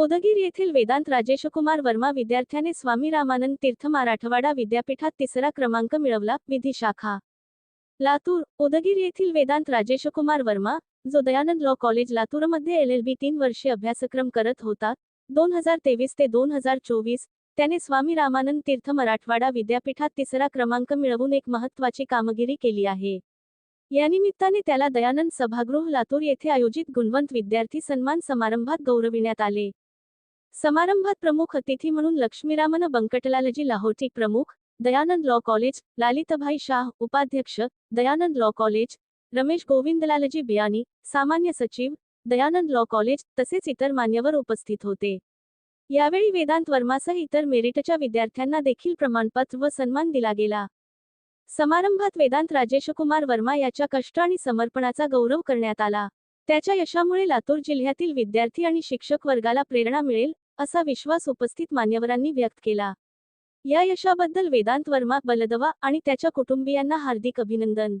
उदगीर येथील वेदांत राजेशकुमार वर्मा विद्यार्थ्याने स्वामी रामानंद तीर्थ मराठवाडा विद्यापीठात तिसरा क्रमांक मिळवला विधी शाखा. लातूर उदगीर येथील वेदांत राजेशकुमार वर्मा जो दयानंद लॉ कॉलेज लातूरमध्ये एल एल बी तीन वर्षे अभ्यासक्रम करत होता दोन हजार तेवीस ते दोन हजार चोवीस त्याने स्वामी रामानंद तीर्थ मराठवाडा विद्यापीठात तिसरा क्रमांक मिळवून एक महत्त्वाची कामगिरी केली आहे. या निमित्ताने त्याला दयानंद सभागृह लातूर येथे आयोजित गुणवंत विद्यार्थी सन्मान समारंभात गौरविण्यात आले. समारंभात प्रमुख अतिथी म्हणून लक्ष्मीरामन बंकटलालजी लाहोटी प्रमुख दयानंद लॉ कॉलेज लालितभाई शाह उपाध्यक्ष दयानंद लॉ कॉलेज रमेश गोविंदलालजी बियानी सामान्य सचिव दयानंद लॉ कॉलेज तसेच इतर मान्यवर उपस्थित होते. यावेळी वेदांत वर्मासह इतर मेरिटच्या विद्यार्थ्यांना देखील प्रमाणपत्र व सन्मान दिला गेला. समारंभात वेदांत राजेशकुमार वर्मा याच्या कष्ट आणि समर्पणाचा गौरव करण्यात आला. त्याच्या यशामुळे लातूर जिल्ह्यातील विद्यार्थी आणि शिक्षक वर्गाला प्रेरणा मिळेल असा विश्वास उपस्थित मान्यवरांनी व्यक्त केला. या यशाबद्दल वेदांत वर्मा बलदवा आणि त्याच्या कुटुंबियांना हार्दिक अभिनंदन.